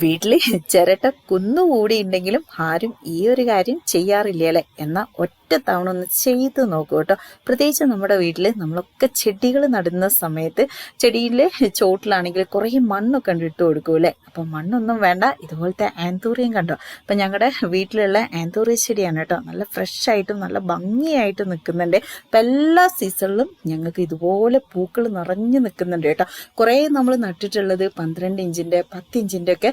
വീട്ടിൽ ചിരട്ട കുന്നുകൂടി ഉണ്ടെങ്കിലും ആരും ഈ ഒരു കാര്യം ചെയ്യാറില്ല അല്ലേ? എന്നാൽ ഒറ്റ തവണ ഒന്ന് ചെയ്ത് നോക്കൂ കേട്ടോ. പ്രത്യേകിച്ച് നമ്മുടെ വീട്ടിൽ നമ്മളൊക്കെ ചെടികൾ നടുന്ന സമയത്ത് ചെടിയിലെ ചോട്ടിലാണെങ്കിൽ കുറേ മണ്ണൊക്കെ ഉണ്ട് ഇട്ട് കൊടുക്കും അല്ലേ? അപ്പം മണ്ണൊന്നും വേണ്ട ഇതുപോലത്തെ ആന്തൂറിയം കണ്ടോ? അപ്പം ഞങ്ങളുടെ വീട്ടിലുള്ള ആന്തൂറിയ ചെടിയാണ് കേട്ടോ. നല്ല ഫ്രഷ് ആയിട്ടും നല്ല ഭംഗിയായിട്ട് നിൽക്കുന്നുണ്ട് അപ്പം എല്ലാ സീസണിലും ഞങ്ങൾക്ക് ഇതുപോലെ പൂക്കൾ നിറഞ്ഞു നിൽക്കുന്നുണ്ട് കേട്ടോ. കുറേ നമ്മൾ നട്ടിട്ടുള്ളത് പന്ത്രണ്ട് ഇഞ്ചിന്റെ പത്ത് ഇഞ്ചിന്റെ ഒക്കെ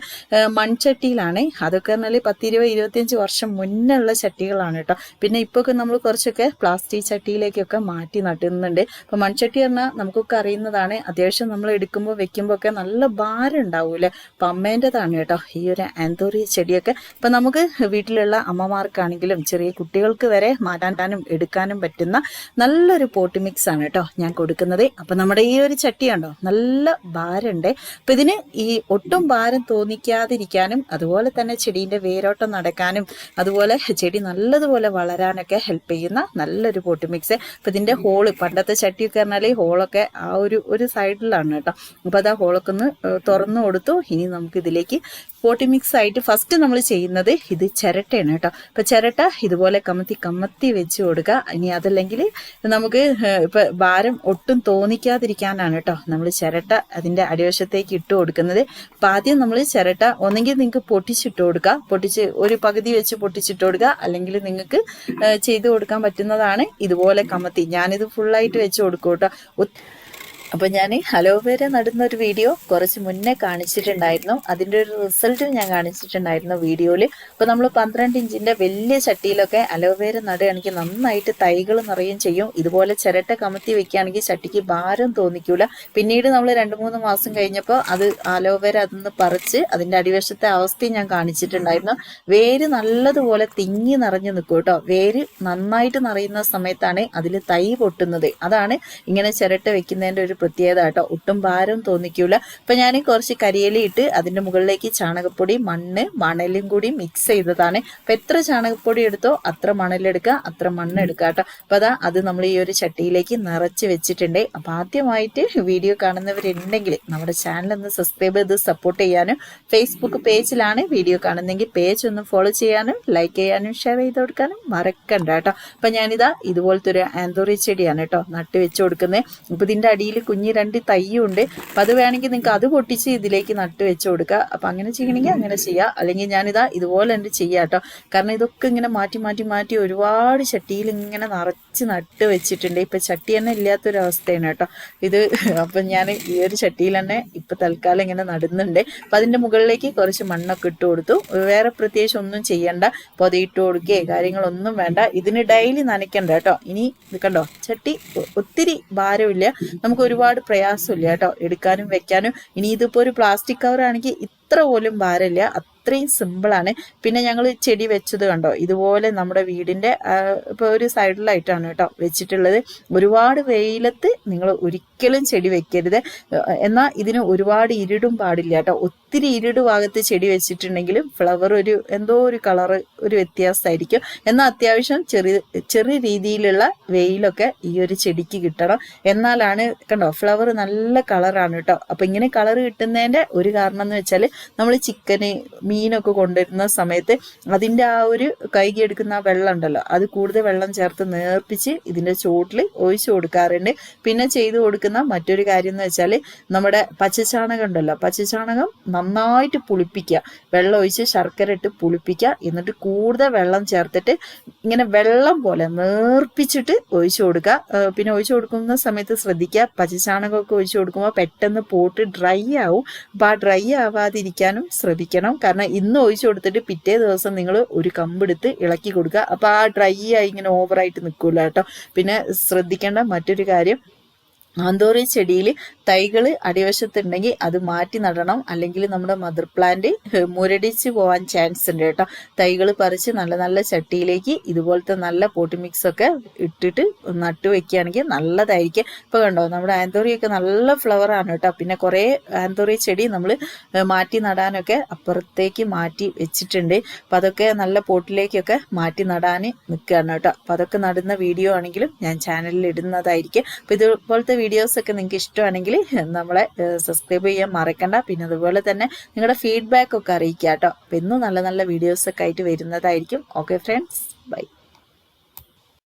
മൺചട്ടിയിലാണ്. അതൊക്കെ പറഞ്ഞാൽ പത്തിരുപത് ഇരുപത്തിയഞ്ച് വർഷം മുന്നേ ഉള്ള ചട്ടികളാണ് കേട്ടോ. പിന്നെ ഇപ്പോൾ ഒക്കെ നമ്മൾ കുറച്ചൊക്കെ പ്ലാസ്റ്റിക് ചട്ടിയിലേക്കൊക്കെ മാറ്റി നട്ടുന്നുണ്ട് അപ്പോൾ മൺചട്ടി പറഞ്ഞാൽ നമുക്കൊക്കെ അറിയുന്നതാണ്. അത്യാവശ്യം നമ്മൾ എടുക്കുമ്പോൾ വെക്കുമ്പോൾ ഒക്കെ നല്ല ഭാരം ഉണ്ടാവൂലേ അപ്പം അമ്മേന്റെതാണ് കേട്ടോ ഈ ഒരു ആന്തോറിയ ചെടിയൊക്കെ. ഇപ്പം നമുക്ക് വീട്ടിലുള്ള അമ്മമാർക്കാണെങ്കിലും ചെറിയ കുട്ടികൾക്ക് വരെ മാറ്റാനും എടുക്കാനും പറ്റുന്ന നല്ലൊരു പോട്ട് മിക്സ് ആണ് കേട്ടോ ഞാൻ കൊടുക്കുന്നത്. അപ്പം നമ്മുടെ ഈ ഒരു ചട്ടി കണ്ടോ? നല്ല ഭാരമുണ്ട്. അപ്പം ഇതിന് ഈ ഒട്ടും ഭാരം തോന്നിക്കാതിരിക്കാനും അതുപോലെ തന്നെ ചെടീന്റെ വേരോട്ടം നടക്കാനും അതുപോലെ ചെടി നല്ലതുപോലെ വളരാനൊക്കെ ഹെൽപ്പ് ചെയ്യുന്ന നല്ലൊരു പോട്ട് മിക്സ് അപ്പം ഇതിന്റെ ഹോൾ പണ്ടത്തെ ചട്ടിയൊക്കെ പറഞ്ഞാൽ ഈ ഹോളൊക്കെ ആ ഒരു ഒരു സൈഡിലാണ് കേട്ടോ. അപ്പോൾ അത് ആ ഹോളൊക്കെ ഒന്ന് തുറന്നു കൊടുത്തു. ഇനി നമുക്ക് ഇതിലേക്ക് പോട്ടി മിക്സ് ആയിട്ട് ഫസ്റ്റ് നമ്മൾ ചെയ്യുന്നത് ഇത് ചിരട്ടയാണ് കേട്ടോ. അപ്പം ചിരട്ട ഇതുപോലെ കമത്തി കമത്തി വെച്ച് കൊടുക്കുക. ഇനി അതല്ലെങ്കിൽ നമുക്ക് ഇപ്പം ഭാരം ഒട്ടും തോന്നിക്കാതിരിക്കാനാണ് കേട്ടോ നമ്മൾ ചിരട്ട അതിന്റെ അടിവശത്തേക്ക് ഇട്ട് കൊടുക്കുന്നത്. അപ്പം ആദ്യം നമ്മൾ ചിരട്ട ഒന്നെങ്കിൽ നിങ്ങൾക്ക് പൊട്ടിച്ചിട്ട് കൊടുക്കുക പൊട്ടിച്ച് ഒരു പകുതി വെച്ച് പൊട്ടിച്ചിട്ട് കൊടുക്കുക. അല്ലെങ്കിൽ നിങ്ങൾക്ക് ചെയ്ത് ചെയ്തു കൊടുക്കാൻ പറ്റുന്നതാണ് ഇതുപോലെ കമത്തി. ഞാനിത് ഫുള്ളായിട്ട് വെച്ച് കൊടുക്കും കേട്ടോ. ഒ- അപ്പൊ ഞാൻ അലോവേര നടുന്ന ഒരു വീഡിയോ കുറച്ച് മുന്നേ കാണിച്ചിട്ടുണ്ടായിരുന്നു. അതിന്റെ ഒരു റിസൾട്ടും ഞാൻ കാണിച്ചിട്ടുണ്ടായിരുന്നു വീഡിയോയിൽ അപ്പൊ നമ്മൾ പന്ത്രണ്ട് ഇഞ്ചിന്റെ വലിയ ചട്ടിയിലൊക്കെ അലോവേര നടുകയാണെങ്കിൽ നന്നായിട്ട് തൈകൾ നിറയും ചെയ്യും. ഇതുപോലെ ചിരട്ട കമത്തി വെക്കുകയാണെങ്കിൽ ചട്ടിക്ക് ഭാരം തോന്നിക്കൂല. പിന്നീട് നമ്മൾ രണ്ട് മൂന്ന് മാസം കഴിഞ്ഞപ്പോൾ അത് അലോവേര അതിന്ന് പറിച്ച് അതിന്റെ അടിവശത്തെ അവസ്ഥയും ഞാൻ കാണിച്ചിട്ടുണ്ടായിരുന്നു. വേര് നല്ലതുപോലെ തിങ്ങി നിറഞ്ഞു നിൽക്കും കേട്ടോ. വേര് നന്നായിട്ട് നിറയുന്ന സമയത്താണ് അതിൽ തൈ പൊട്ടുന്നത്. അതാണ് ഇങ്ങനെ ചിരട്ട വെക്കുന്നതിന്റെ ഒരു പ്രത്യേകത കേട്ടോ ഒട്ടും ഭാരം തോന്നിക്കൂല. അപ്പൊ ഞാൻ കുറച്ച് കരിയില ഇട്ട് അതിന്റെ മുകളിലേക്ക് ചാണകപ്പൊടി മണ്ണ് മണലും കൂടി മിക്സ് ചെയ്തതാണ്. അപ്പൊ എത്ര ചാണകപ്പൊടി എടുത്തോ അത്ര മണലെടുക്കുക അത്ര മണ്ണ് എടുക്കുക കേട്ടോ. അപ്പൊ അതാ അത് നമ്മൾ ഈ ഒരു ചട്ടിയിലേക്ക് നിറച്ച് വെച്ചിട്ടുണ്ട്. അപ്പൊ ആദ്യമായിട്ട് വീഡിയോ കാണുന്നവരുണ്ടെങ്കിൽ നമ്മുടെ ചാനൽ ഒന്ന് സബ്സ്ക്രൈബ് ചെയ്ത് സപ്പോർട്ട് ചെയ്യാനും ഫേസ്ബുക്ക് പേജിലാണ് വീഡിയോ കാണുന്നെങ്കിൽ പേജ് ഒന്ന് ഫോളോ ചെയ്യാനും ലൈക്ക് ചെയ്യാനും ഷെയർ ചെയ്ത് കൊടുക്കാനും മറക്കണ്ട കേട്ടോ. അപ്പൊ ഞാനിതാ ഇതുപോലത്തെ ഒരു ആന്തോറി ചെടിയാണ് കേട്ടോ നട്ട് വെച്ച് കൊടുക്കുന്നത് അപ്പം ഇതിന്റെ അടിയിൽ കുഞ്ഞി രണ്ട് തയ്യുണ്ട് അപ്പം അത് വേണമെങ്കിൽ നിങ്ങൾക്ക് അത് പൊട്ടിച്ച് ഇതിലേക്ക് നട്ട് വെച്ച് കൊടുക്കുക. അപ്പം അങ്ങനെ ചെയ്യണമെങ്കിൽ അങ്ങനെ ചെയ്യാം. അല്ലെങ്കിൽ ഞാനിതാ ഇതുപോലെ തന്നെ ചെയ്യാം കേട്ടോ. കാരണം ഇതൊക്കെ ഇങ്ങനെ മാറ്റി മാറ്റി മാറ്റി ഒരുപാട് ചട്ടിയിൽ ഇങ്ങനെ നിറച്ച് നട്ട് വെച്ചിട്ടുണ്ട്. ഇപ്പം ചട്ടി തന്നെ ഇല്ലാത്തൊരവസ്ഥയാണ് കേട്ടോ. ഇത് അപ്പം ഞാൻ ഈ ഒരു ചട്ടിയിൽ തന്നെ ഇപ്പം തൽക്കാലം ഇങ്ങനെ നടുന്നുണ്ട്. അപ്പം അതിന്റെ മുകളിലേക്ക് കുറച്ച് മണ്ണൊക്കെ ഇട്ട് കൊടുത്തു. വേറെ പ്രത്യേകിച്ച് ഒന്നും ചെയ്യണ്ട. പൊതയിട്ട് കൊടുക്കുകയോ കാര്യങ്ങളൊന്നും വേണ്ട. ഇതിന് ഡെയിലി നനയ്ക്കണ്ട കേട്ടോ. ഇനി ഇത് കണ്ടോ? ചട്ടി ഒത്തിരി ഭാരമില്ല. നമുക്ക് ഒരുപാട് പ്രയാസമില്ല കേട്ടോ. എടുക്കാനും വെക്കാനും. ഇനി ഇതിപ്പോ ഒരു പ്ലാസ്റ്റിക് കവർ ആണെങ്കിൽ ഇത്ര പോലും ഭാരമില്ല. അത്രയും സിമ്പിളാണ് പിന്നെ ഞങ്ങൾ ചെടി വെച്ചത് കണ്ടോ? ഇതുപോലെ നമ്മുടെ വീടിന്റെ ഇപ്പോൾ ഇപ്പൊ ഒരു സൈഡിലായിട്ടാണ് കേട്ടോ വെച്ചിട്ടുള്ളത്. ഒരുപാട് വെയിലത്ത് നിങ്ങൾ ഒരിക്കലും ചെടി വെക്കരുത്. എന്നാൽ ഇതിന് ഒരുപാട് ഇരുടും പാടില്ല കേട്ടോ. ഒത്തിരി ഇരുട് ഭാഗത്ത് ചെടി വെച്ചിട്ടുണ്ടെങ്കിലും ഫ്ലവർ ഒരു എന്തോ ഒരു കളറ് ഒരു വ്യത്യാസമായിരിക്കും. എന്നാൽ അത്യാവശ്യം ചെറിയ ചെറിയ രീതിയിലുള്ള വെയിലൊക്കെ ഈ ഒരു ചെടിക്ക് കിട്ടണം. എന്നാലാണ് കണ്ടോ ഫ്ലവർ നല്ല കളറാണ് കേട്ടോ. അപ്പം ഇങ്ങനെ കളർ കിട്ടുന്നതിന്റെ ഒരു കാരണം എന്ന് വെച്ചാൽ നമ്മൾ ചിക്കന് മീനൊക്കെ കൊണ്ടുവരുന്ന സമയത്ത് അതിന്റെ ആ ഒരു കൈകിയെടുക്കുന്ന ആ വെള്ളം ഉണ്ടല്ലോ അത് കൂടുതൽ വെള്ളം ചേർത്ത് നേർപ്പിച്ച് ഇതിന്റെ ചോട്ടിൽ ഒഴിച്ചു കൊടുക്കാറുണ്ട്. പിന്നെ ചെയ്തു കൊടുക്കുന്ന മറ്റൊരു കാര്യം എന്ന് വെച്ചാൽ നമ്മുടെ പച്ചച്ചാണകം ഉണ്ടല്ലോ പച്ചച്ചാണകം നന്നായിട്ട് പുളിപ്പിക്കുക. വെള്ളം ഒഴിച്ച് ശർക്കര ഇട്ട് പുളിപ്പിക്കുക. എന്നിട്ട് കൂടുതൽ വെള്ളം ചേർത്തിട്ട് ഇങ്ങനെ വെള്ളം പോലെ നേർപ്പിച്ചിട്ട് ഒഴിച്ചു കൊടുക്കുക. പിന്നെ ഒഴിച്ചു കൊടുക്കുന്ന സമയത്ത് ശ്രദ്ധിക്കുക. പച്ചച്ചാണകമൊക്കെ ഒഴിച്ചു കൊടുക്കുമ്പോൾ പെട്ടെന്ന് പോട്ട് ഡ്രൈ ആവും. അപ്പം ആ ഡ്രൈ ആവാതിരിക്കാനും ശ്രദ്ധിക്കണം. കാരണം ഇന്ന് ഒഴിച്ചു കൊടുത്തിട്ട് പിറ്റേ ദിവസം നിങ്ങൾ ഒരു കമ്പെടുത്ത് ഇളക്കി കൊടുക്കുക. അപ്പം ആ ഡ്രൈ ആയി ഇങ്ങനെ ഓവറായിട്ട് നിൽക്കില്ല കേട്ടോ. പിന്നെ ശ്രദ്ധിക്കേണ്ട മറ്റൊരു കാര്യം ആന്തോറി ചെടിയിൽ തൈകൾ അടിവശത്തുണ്ടെങ്കിൽ അത് മാറ്റി നടണം. അല്ലെങ്കിൽ നമ്മുടെ മദർ പ്ലാന്റ് മുരടിച്ച് പോകാൻ ചാൻസ് ഉണ്ട് കേട്ടോ. തൈകൾ പറിച്ച് നല്ല നല്ല ചട്ടിയിലേക്ക് ഇതുപോലത്തെ നല്ല പോട്ടി മിക്സ് ഒക്കെ ഇട്ടിട്ട് നട്ടു വെക്കുകയാണെങ്കിൽ നല്ലതായിരിക്കും. ഇപ്പോൾ കണ്ടോ നമ്മുടെ ആന്തോറിയൊക്കെ നല്ല ഫ്ലവർ ആണ് കേട്ടോ. പിന്നെ കുറേ ആന്തോറി ചെടി നമ്മൾ മാറ്റി നടാനൊക്കെ അപ്പുറത്തേക്ക് മാറ്റി വെച്ചിട്ടുണ്ട്. അപ്പം അതൊക്കെ നല്ല പോട്ടിലേക്കൊക്കെ മാറ്റി നടാൻ നിൽക്കുകയാണ് കേട്ടോ. അപ്പം അതൊക്കെ നടുന്ന വീഡിയോ ആണെങ്കിലും ഞാൻ ചാനലിൽ ഇടുന്നതായിരിക്കും. അപ്പം ഇതുപോലത്തെ വീഡിയോസൊക്കെ നിങ്ങൾക്ക് ഇഷ്ടമാണെങ്കിൽ നമ്മളെ സബ്സ്ക്രൈബ് ചെയ്യാൻ മറക്കണ്ട. പിന്നെ അതുപോലെ തന്നെ നിങ്ങളുടെ ഫീഡ്ബാക്ക് ഒക്കെ അറിയിക്കുക കേട്ടോ അപ്പം ഇന്നും നല്ല നല്ല വീഡിയോസൊക്കെ ആയിട്ട് വരുന്നതായിരിക്കും. Okay friends bye